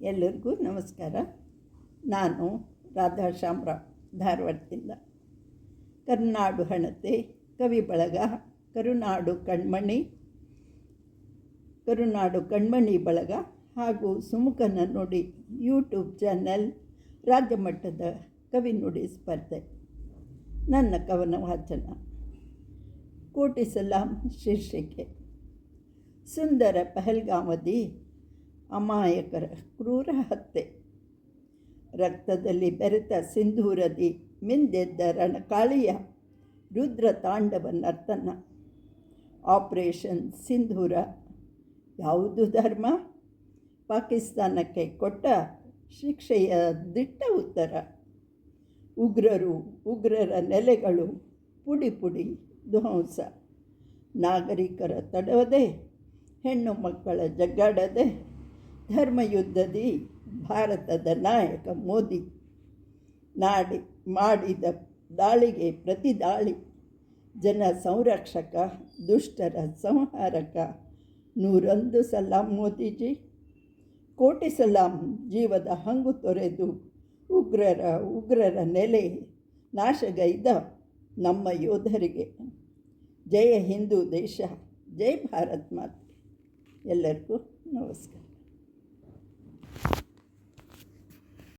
ಎಲ್ಲರಿಗೂ ನಮಸ್ಕಾರ. ನಾನು ರಾಧಾ ಶಾಮರಾವ್ ಧಾರವಾಡದಿಂದ. ಕರುನಾಡು ಹಣತೆ, ಕವಿ ಬಳಗ, ಕರುನಾಡು ಕಣ್ಮಣಿ ಕರುನಾಡು ಕಣ್ಮಣಿ ಬಳಗ ಹಾಗೂ ಸುಮುಖನ ನುಡಿ ಯೂಟ್ಯೂಬ್ ಚಾನೆಲ್ ರಾಜ್ಯಮಟ್ಟದ ಕವಿ ನುಡಿ ಸ್ಪರ್ಧೆ. ನನ್ನ ಕವನ ವಾಚನ. ಕೋಟಿ ಶೀರ್ಷಿಕೆ. ಸುಂದರ ಪಹಲ್ಗಾಮದಿ ಅಮಾಯಕರ ಕ್ರೂರ ಹತ್ಯೆ. ರಕ್ತದಲ್ಲಿ ಬೆರೆತ ಸಿಂಧೂರದಿ, ಮಿಂದೆದ್ದ ರಣಕಾಳಿಯ ರುದ್ರ ತಾಂಡವ ನರ್ತನ ಆಪರೇಷನ್ ಸಿಂಧೂರ ಯಾವುದು ಧರ್ಮ? ಪಾಕಿಸ್ತಾನಕ್ಕೆ ಕೊಟ್ಟ ಶಿಕ್ಷೆಯ ದಿಟ್ಟ ಉತ್ತರ. ಉಗ್ರರು ಉಗ್ರರ ನೆಲೆಗಳು ಪುಡಿ ಪುಡಿ ಧ್ವಂಸ. ನಾಗರಿಕರ ತಡವದೆ, ಹೆಣ್ಣು ಮಕ್ಕಳ ಜಗ್ಗಾಡದೆ ಧರ್ಮಯುದ್ಧದಿ ಭಾರತದ ನಾಯಕ ಮೋದಿ ನಾಡಿ ಮಾಡಿದ ದಾಳಿಗೆ ಪ್ರತಿ ದಾಳಿ ಜನ ಸಂರಕ್ಷಕ, ದುಷ್ಟರ ಸಂಹಾರಕ. ನೂರೊಂದು ಸಲಾಂ ಮೋದಿಜಿ, ಕೋಟಿ ಸಲಾಂ ಜೀವದ ಹಂಗು ತೊರೆದು ಉಗ್ರರ ಉಗ್ರರ ನೆಲೆ ನಾಶಗೈದ ನಮ್ಮ ಯೋಧರಿಗೆ. ಜಯ ಹಿಂದೂ ದೇಶ, ಜೈ ಭಾರತ್ ಮಾತೆ. ಎಲ್ಲರಿಗೂ ನಮಸ್ಕಾರ.